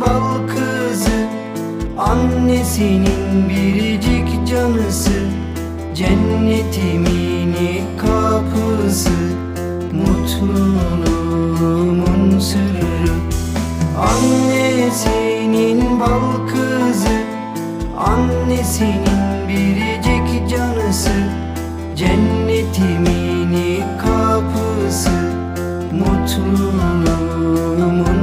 bal kızı. Annesinin biricik canısı Cennetimin kapısı. Mutluluğumun sırrı. Annesinin bal kızı. Annesinin biricik canısı Cennetimin kapısı. Mutluluğumun